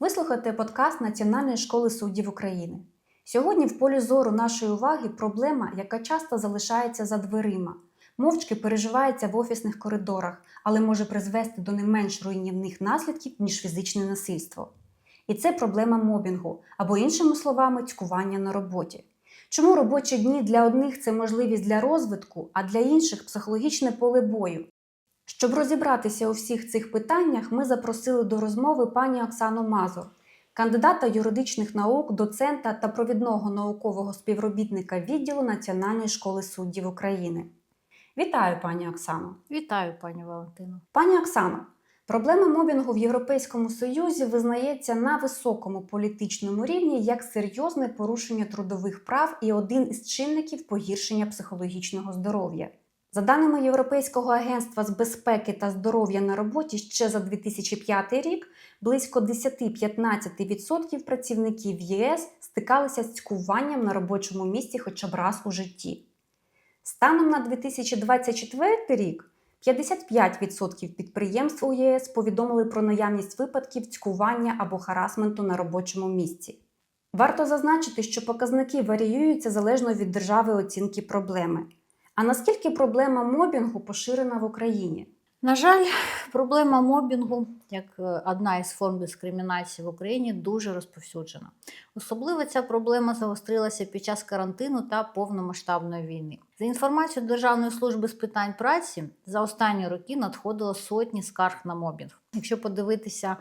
Ви слухаєте подкаст Національної школи суддів України. Сьогодні в полі зору нашої уваги проблема, яка часто залишається за дверима, мовчки переживається в офісних коридорах, але може призвести до не менш руйнівних наслідків, ніж фізичне насильство. І це проблема мобінгу, або, іншими словами, цькування на роботі. Чому робочі дні для одних це можливість для розвитку, а для інших психологічне поле бою? Щоб розібратися у всіх цих питаннях, ми запросили до розмови пані Оксану Мазур, кандидата юридичних наук, доцента та провідного наукового співробітника відділу Національної школи суддів України. Вітаю, пані Оксано. Вітаю, пані Валентино. Пані Оксано, проблема мобінгу в Європейському Союзі визнається на високому політичному рівні як серйозне порушення трудових прав і один із чинників погіршення психологічного здоров'я. За даними Європейського агентства з безпеки та здоров'я на роботі ще за 2005 рік близько 10-15% працівників ЄС стикалися з цькуванням на робочому місці хоча б раз у житті. Станом на 2024 рік 55% підприємств у ЄС повідомили про наявність випадків цькування або харасменту на робочому місці. Варто зазначити, що показники варіюються залежно від держави оцінки проблеми. А наскільки проблема мобінгу поширена в Україні? На жаль, проблема мобінгу, як е, одна із форм дискримінації в Україні, дуже розповсюджена. Особливо ця проблема загострилася під час карантину та повномасштабної війни. За інформацією Державної служби з питань праці, за останні роки надходило сотні скарг на мобінг. Якщо подивитися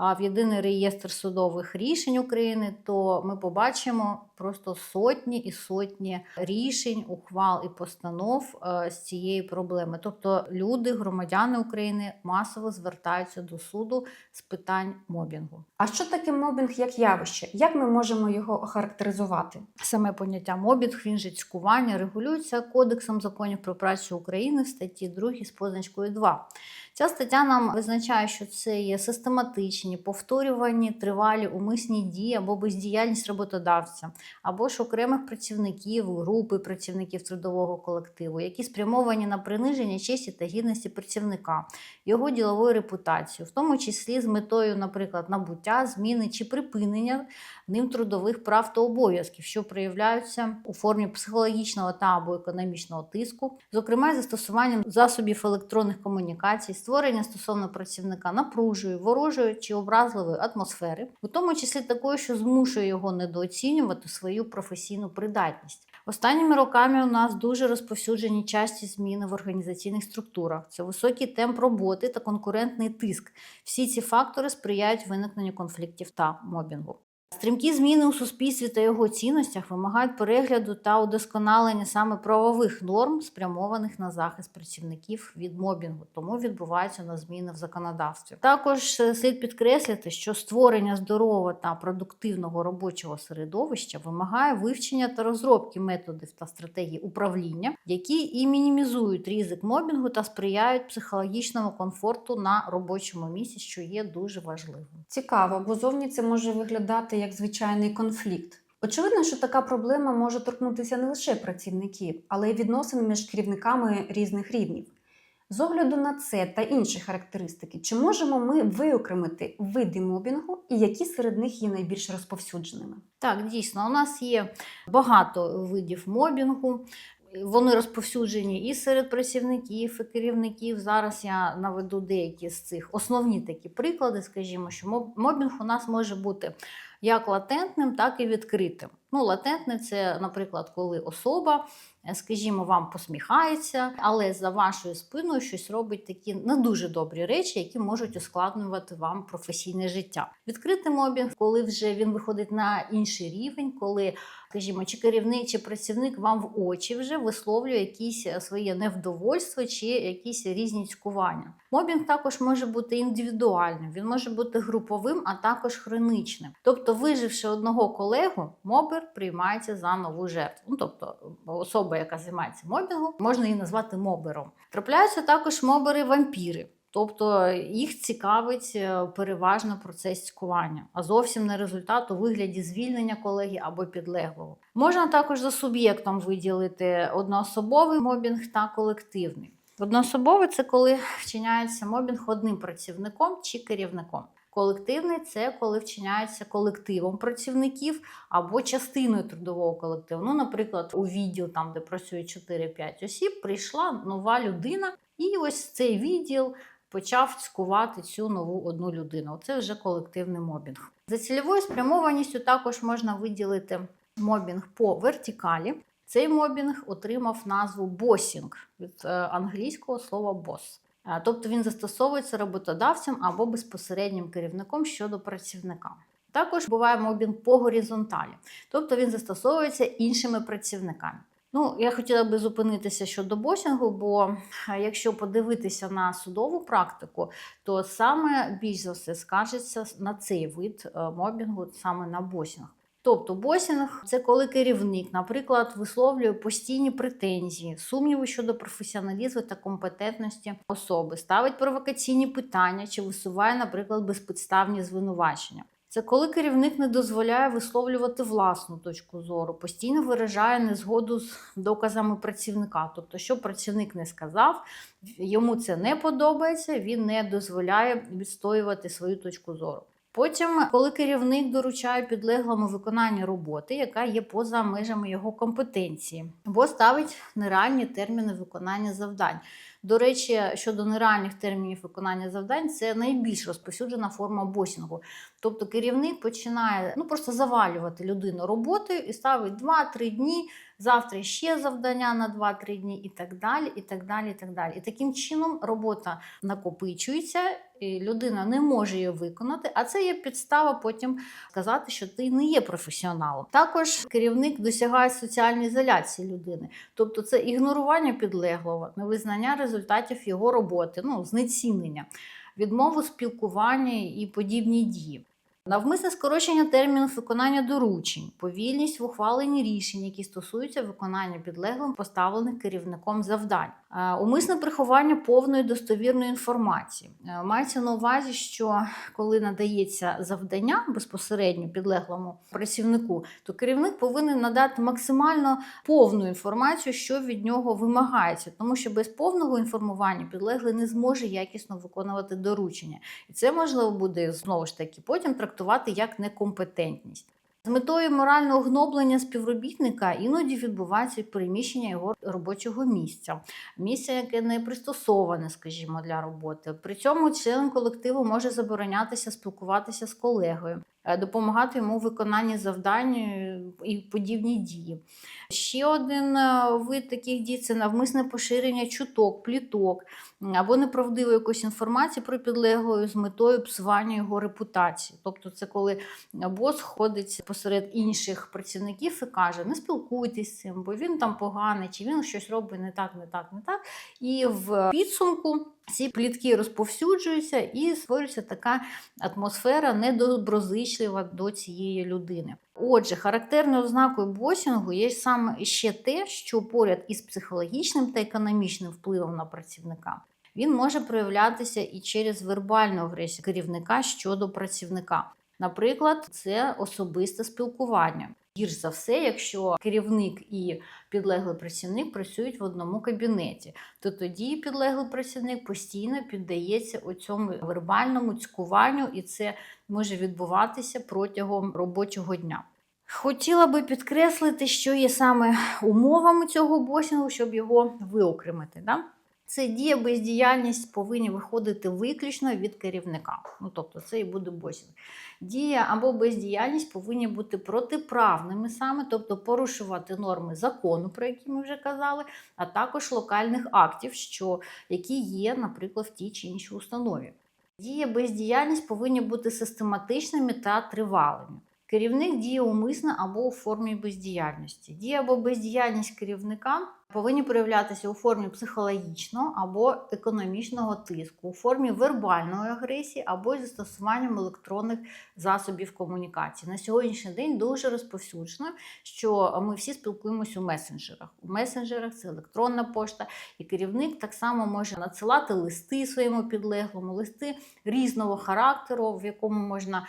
в єдиний реєстр судових рішень України, то ми побачимо просто сотні і сотні рішень, ухвал і постанов е, з цієї проблеми. Тобто люди, громадяни України масово звертаються до суду з питань мобінгу. А що таке мобінг як явище? Як ми можемо його охарактеризувати? Саме поняття мобінг, він же цькування, регулюється Кодексом законів про працю України в статті 2 з позначкою 2. Ця стаття нам визначає, що це є систематичні, повторювані, тривалі умисні дії або бездіяльність роботодавця, або ж окремих працівників, групи працівників трудового колективу, які спрямовані на приниження честі та гідності працівника, його ділової репутації, в тому числі з метою, наприклад, набуття, зміни чи припинення ним трудових прав та обов'язків, що проявляються у формі психологічного та або економічного тиску, зокрема застосуванням засобів електронних комунікацій, створення стосовно працівника напружує, ворожої чи образливої атмосфери, у тому числі такої, що змушує його недооцінювати свою професійну придатність. Останніми роками у нас дуже розповсюджені часті зміни в організаційних структурах. Це високий темп роботи та конкурентний тиск. Всі ці фактори сприяють виникненню конфліктів та мобінгу. Стрімкі зміни у суспільстві та його цінностях вимагають перегляду та удосконалення саме правових норм, спрямованих на захист працівників від мобінгу, тому відбуваються на зміни в законодавстві. Також е, слід підкреслити, що створення здорового та продуктивного робочого середовища вимагає вивчення та розробки методів та стратегій управління, які і мінімізують ризик мобінгу та сприяють психологічному комфорту на робочому місці, що є дуже важливим. Цікаво, бо зовні це може виглядати як звичайний конфлікт. Очевидно, що така проблема може торкнутися не лише працівників, але й відносин між керівниками різних рівнів. З огляду на це та інші характеристики, чи можемо ми виокремити види мобінгу і які серед них є найбільш розповсюдженими? Так, дійсно, у нас є багато видів мобінгу. Вони розповсюджені і серед працівників, і керівників. Зараз я наведу деякі з цих основні такі приклади. Скажімо, що моб- мобінг у нас може бути як латентним, так і відкритим. Ну, латентне це, наприклад, коли особа, е, скажімо, вам посміхається, але за вашою спиною щось робить такі не дуже добрі речі, які можуть ускладнювати вам професійне життя. Відкритий мобінг, коли вже він виходить на інший рівень, коли, скажімо, чи керівник, чи працівник вам в очі вже висловлює якісь е, своє невдовольство чи якісь різні цькування. Мобінг також може бути індивідуальним, він може бути груповим, а також хронічним. Тобто, виживши одного колегу, мобер приймається за нову жертву. Ну, тобто, особа, яка займається мобінгом, можна її назвати мобером. Трапляються також мобери-вампіри. Тобто їх цікавить е, переважно процес цькування, а зовсім не результат у вигляді звільнення колеги або підлеглого. Можна також за суб'єктом виділити одноособовий мобінг та колективний. Одноособовий це коли вчиняється мобінг одним працівником чи керівником. Колективний це коли вчиняється колективом працівників або частиною трудового колективу. Ну, наприклад, у відділ, там де працює 4-5 осіб, прийшла нова людина, і ось цей відділ почав цькувати цю нову одну людину. Це вже колективний мобінг. За цільовою спрямованістю також можна виділити мобінг по вертикалі. Цей мобінг отримав назву босінг від е, англійського слова бос. Е, Тобто він застосовується роботодавцем або безпосереднім керівником щодо працівника. Також буває мобінг по горизонталі, тобто він застосовується іншими працівниками. Ну, я хотіла би зупинитися щодо босінгу, бо е, якщо подивитися на судову практику, то саме більш за все скажеться на цей вид е, мобінгу, саме на босінг. Тобто босінг це коли керівник, наприклад, висловлює постійні претензії, сумніви щодо професіоналізму та компетентності особи, ставить провокаційні питання чи висуває, наприклад, безпідставні звинувачення. Це коли керівник не дозволяє висловлювати власну точку зору, постійно виражає незгоду з доказами працівника. Тобто, що працівник не сказав, йому це не подобається, він не дозволяє відстоювати свою точку зору. Потім, коли керівник доручає підлеглому виконання роботи, яка є поза межами його компетенції, або ставить нереальні терміни виконання завдань. До речі, щодо нереальних термінів виконання завдань, це найбільш розповсюджена форма босінгу. Тобто керівник починає ну просто завалювати людину роботою і ставить 2-3 дні, завтра ще завдання на 2-3 дні, і так далі. І так далі, і так далі. І таким чином робота накопичується, і людина не може її виконати, а це є підстава потім сказати, що ти не є професіоналом. Також керівник досягає соціальної ізоляції людини, тобто це ігнорування підлеглого, невизнання результатів його роботи, ну знецінення, відмову спілкування і подібні дії. Навмисне скорочення термінів виконання доручень, повільність в ухваленні рішень, які стосуються виконання підлеглим поставлених керівником завдань, умисне приховання повної достовірної інформації. Е, Мається на увазі, що коли надається завдання безпосередньо підлеглому працівнику, то керівник повинен надати максимально повну інформацію, що від нього вимагається, тому що без повного інформування підлеглий не зможе якісно виконувати доручення, і це можливо буде знову ж таки потім трактувати як некомпетентність. З метою морального гноблення співробітника іноді відбувається переміщення його робочого місця, місце, яке не пристосоване, скажімо, для роботи. При цьому член колективу може заборонятися спілкуватися з колегою, допомагати йому в виконанні завдань е, і подібні дії. Ще один е, вид таких дій це навмисне поширення чуток, пліток або неправдивої якоїсь інформації про підлеглою з метою псування його репутації. Тобто, це коли бос ходить посеред інших працівників і каже: не спілкуйтесь з цим, бо він там поганий, чи він щось робить не так, не так, не так. І в підсумку ці плітки розповсюджуються і створюється така атмосфера недоброзичлива до цієї людини. Отже, характерною ознакою босінгу є саме ще те, що поряд із психологічним та економічним впливом на працівника він може проявлятися і через вербальну агресію керівника щодо працівника. Наприклад, це особисте спілкування. Гірш за все, якщо керівник і підлеглий працівник працюють в одному кабінеті, то тоді підлеглий працівник постійно піддається у цьому вербальному цькуванню, і це може відбуватися протягом робочого дня. Хотіла би підкреслити, що є саме умовами цього босінгу, щоб його виокремити. Да? Це дія бездіяльність повинні виходити виключно від керівника. Ну тобто це і буде босінг. Дія або бездіяльність повинні бути протиправними саме, тобто порушувати норми закону, про які ми вже казали, а також локальних актів, що, які є, наприклад, в тій чи іншій установі. Дія бездіяльність повинні бути систематичними та тривалими. Керівник діє умисно або у формі бездіяльності. Дія або бездіяльність керівника повинні проявлятися у формі психологічного або економічного тиску, у формі вербальної агресії або застосуванням електронних засобів комунікації. На сьогоднішній день дуже розповсюджено, що ми всі спілкуємося у месенджерах. У месенджерах це електронна пошта, і керівник так само може надсилати листи своєму підлеглому, листи різного характеру, в якому можна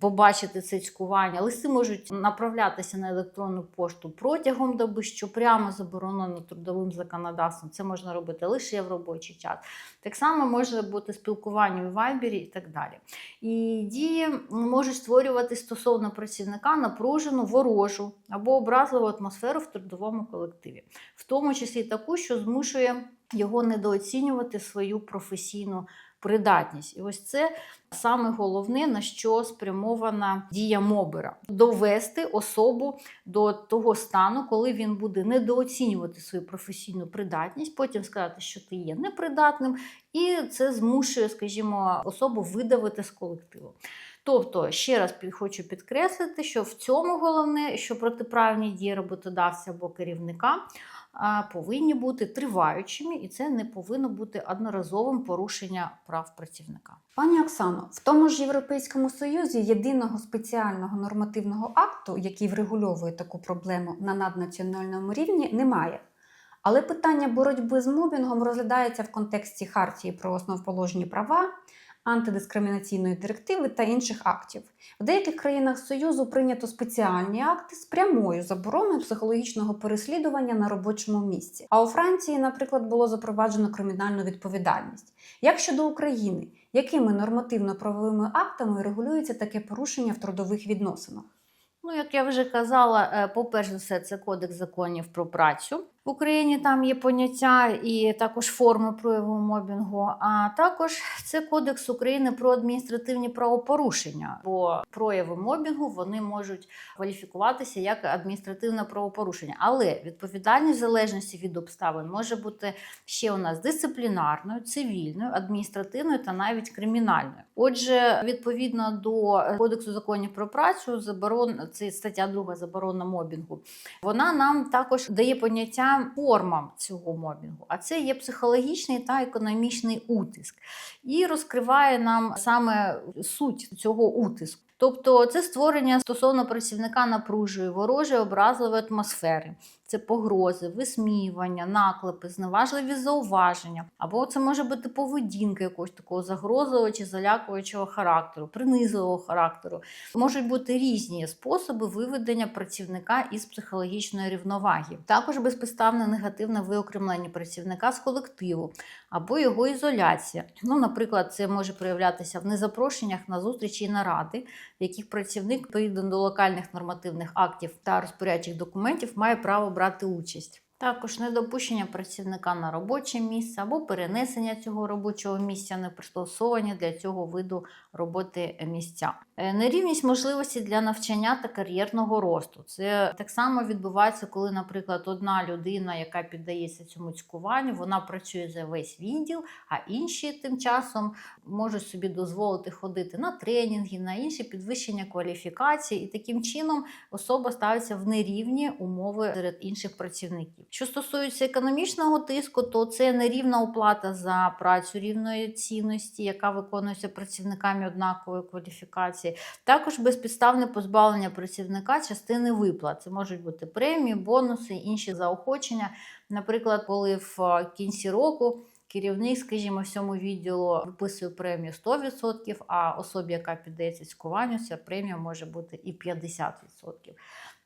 побачити це цькування. Листи можуть направлятися на електронну пошту протягом доби, що прямо заборонено трудовим законодавством. Це можна робити лише в робочий час. Так само може бути спілкування у вайбері і так далі. І дії можуть створювати стосовно працівника напружену, ворожу або образливу атмосферу в трудовому колективі, в тому числі таку, що змушує його недооцінювати свою професійну придатність. І ось це саме головне, на що спрямована дія мобера довести особу до того стану, коли він буде недооцінювати свою професійну придатність, потім сказати, що ти є непридатним, і це змушує, скажімо, особу видавити з колективу. Тобто, ще раз хочу підкреслити, що в цьому головне, що протиправні дії роботодавця або керівника повинні бути триваючими, і це не повинно бути одноразовим порушення прав працівника. Пані Оксано, в тому ж Європейському Союзі єдиного спеціального нормативного акту, який врегульовує таку проблему на наднаціональному рівні, немає. Але питання боротьби з мобінгом розглядається в контексті Хартії про основоположні права, антидискримінаційної директиви та інших актів. В деяких країнах Союзу прийнято спеціальні акти з прямою забороною психологічного переслідування на робочому місці. А у Франції, наприклад, було запроваджено кримінальну відповідальність. Як щодо України, якими нормативно-правовими актами регулюється таке порушення в трудових відносинах? Ну, як я вже казала, е, по-перше, все, це кодекс законів про працю. В Україні там є поняття і також форми прояву мобінгу. А також це Кодекс України про адміністративні правопорушення. Бо прояви мобінгу вони можуть кваліфікуватися як адміністративне правопорушення. Але відповідальність в залежності від обставин може бути ще у нас дисциплінарною, цивільною, адміністративною та навіть кримінальною. Отже, відповідно до Кодексу законів про працю, заборон це стаття 2 заборона мобінгу. Вона нам також дає поняття формам цього мобінгу, а це є психологічний та економічний утиск, і розкриває нам саме суть цього утиску. Тобто це створення стосовно працівника напружує ворожої образливої атмосфери. Це погрози, висміювання, наклепи, зневажливі зауваження. Або це може бути поведінка якогось такого загрозливого чи залякуючого характеру, принизливого характеру. Можуть бути різні способи виведення працівника із психологічної рівноваги. Також безпідставне негативне виокремлення працівника з колективу або його ізоляція. Ну, наприклад, це може проявлятися в незапрошеннях на зустрічі і наради, в яких працівник відповідно до локальних нормативних актів та розпорядчих документів має право брати участь. Також недопущення працівника на робоче місце або перенесення цього робочого місця, не пристосовані для цього виду роботи місця. Е, Нерівність можливості для навчання та кар'єрного росту. Це так само відбувається, коли, наприклад, одна людина, яка піддається цьому цькуванню, вона працює за весь відділ, а інші тим часом можуть собі дозволити ходити на тренінги, на інші підвищення кваліфікації, і таким чином особа ставиться в нерівні умови серед інших працівників. Що стосується економічного тиску, то це нерівна оплата за працю рівної цінності, яка виконується працівниками однакової кваліфікації. Також безпідставне позбавлення працівника частини виплат. Це можуть бути премії, бонуси, інші заохочення. Наприклад, коли в е, кінці року. Керівник, скажімо, всьому відділу виписує премію 100%, а особі, яка піддається цькуванню, ця премія може бути і 50%.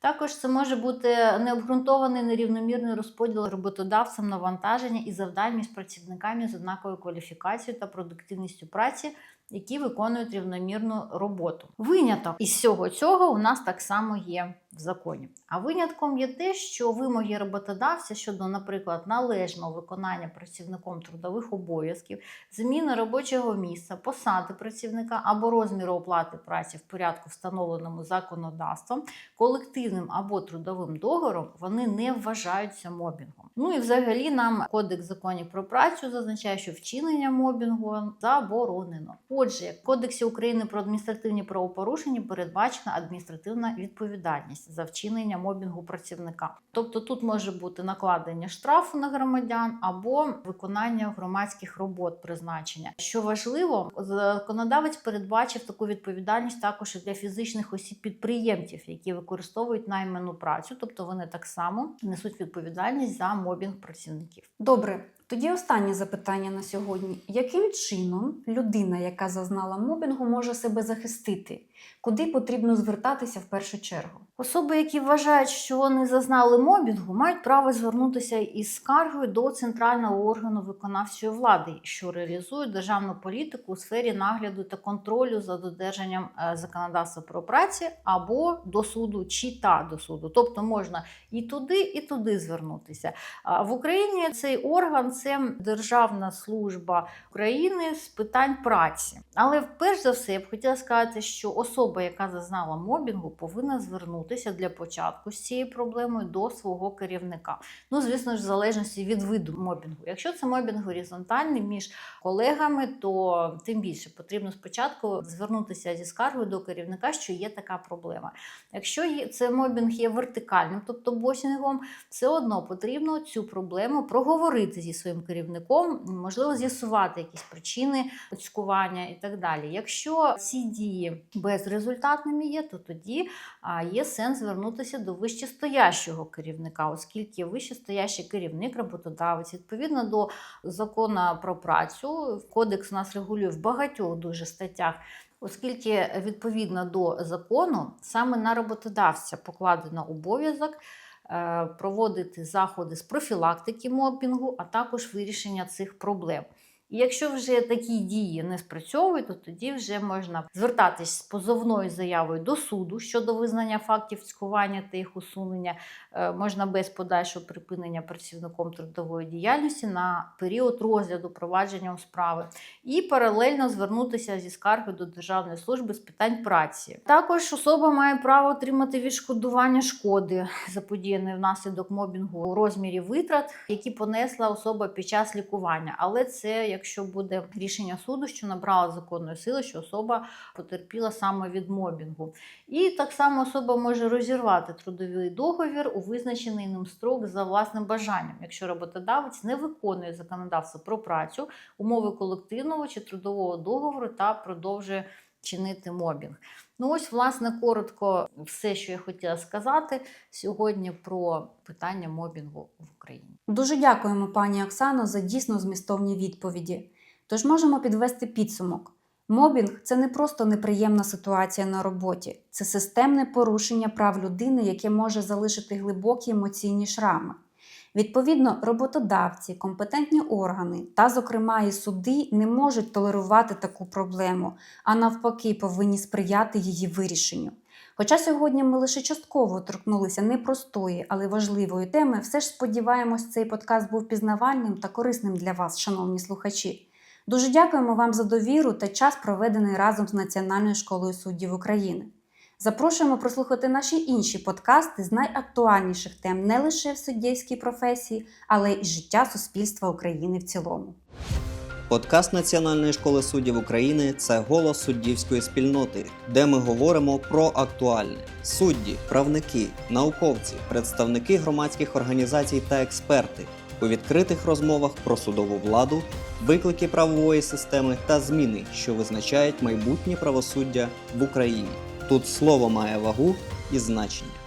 Також це може бути необґрунтований нерівномірний розподіл роботодавцем навантаження і завдань між працівниками з однаковою кваліфікацією та продуктивністю праці які виконують рівномірну роботу. Виняток із всього цього у нас так само є в законі. А винятком є те, що вимоги роботодавця щодо, наприклад, належного виконання працівником трудових обов'язків, зміни робочого місця, посади працівника або розміру оплати праці в порядку, встановленому законодавством, колективним або трудовим договором, вони не вважаються мобінгом. Ну і взагалі нам кодекс законів про працю зазначає, що вчинення мобінгу заборонено. Отже, в Кодексі України про адміністративні правопорушення передбачена адміністративна відповідальність за вчинення мобінгу працівника. Тобто тут може бути накладення штрафу на громадян або виконання громадських робот призначення. Що важливо, законодавець передбачив таку відповідальність також для фізичних осіб підприємців, які використовують найману працю, тобто вони так само несуть відповідальність за мобінг працівників. Добре, тоді останнє запитання на сьогодні: яким чином людина, яка зазнала мобінгу, може себе захистити? Куди потрібно звертатися в першу чергу? Особи, які вважають, що вони зазнали мобінгу, мають право звернутися із скаргою до центрального органу виконавчої влади, що реалізує державну політику у сфері нагляду та контролю за додержанням е, законодавства про праці або до суду чи та до суду. Тобто можна і туди, і туди звернутися. В Україні цей орган це Державна служба України з питань праці. Але перш за все я б хотіла сказати, що особа, яка зазнала мобінгу, повинна звернутися для початку з цією проблемою до свого керівника. Ну, звісно ж, в залежності від виду мобінгу. Якщо це мобінг горизонтальний між колегами, то тим більше потрібно спочатку звернутися зі скаргою до керівника, що є така проблема. Якщо це мобінг є вертикальним, тобто босінгом, все одно потрібно цю проблему проговорити зі своїм керівником, можливо, з'ясувати якісь причини цькування і так далі. Якщо ці дії безрезультатними є, то тоді є сенс звернутися до вищестоящого керівника, оскільки вищестоящий керівник, роботодавець, відповідно до закону про працю, кодекс нас регулює в багатьох дуже статтях. Оскільки відповідно до закону саме на роботодавця покладено обов'язок е, проводити заходи з профілактики мобінгу, а також вирішення цих проблем. І якщо вже такі дії не спрацьовують, то тоді вже можна звертатись з позовною заявою до суду щодо визнання фактів цькування та їх усунення. Е, Можна без подальшого припинення працівником трудової діяльності на період розгляду провадження справи, і паралельно звернутися зі скаргою до Державної служби з питань праці. Також особа має право отримати відшкодування шкоди заподіяної внаслідок мобінгу у розмірі витрат, які понесла особа під час лікування. Але це якщо буде рішення суду, що набрала законної сили, що особа потерпіла саме від мобінгу. І так само особа може розірвати трудовий договір у визначений ним строк за власним бажанням, якщо роботодавець не виконує законодавство про працю, умови колективного чи трудового договору та продовжує чинити мобінг. Ну ось, власне, коротко все, що я хотіла сказати сьогодні про питання мобінгу в Україні. Дуже дякуємо, пані Оксано, за дійсно змістовні відповіді. Тож можемо підвести підсумок. Мобінг це не просто неприємна ситуація на роботі, це системне порушення прав людини, яке може залишити глибокі емоційні шрами. Відповідно, роботодавці, компетентні органи та, зокрема, і суди не можуть толерувати таку проблему, а навпаки, повинні сприяти її вирішенню. Хоча сьогодні ми лише частково торкнулися непростої, але важливої теми, все ж сподіваємось, цей подкаст був пізнавальним та корисним для вас, шановні слухачі. Дуже дякуємо вам за довіру та час, проведений разом з Національною школою суддів України. Запрошуємо прослухати наші інші подкасти з найактуальніших тем не лише в суддівській професії, але й життя суспільства України в цілому. Подкаст Національної школи суддів України це голос суддівської спільноти, де ми говоримо про актуальне. Судді, правники, науковці, представники громадських організацій та експерти у відкритих розмовах про судову владу, виклики правової системи та зміни, що визначають майбутнє правосуддя в Україні. Тут слово має вагу і значення.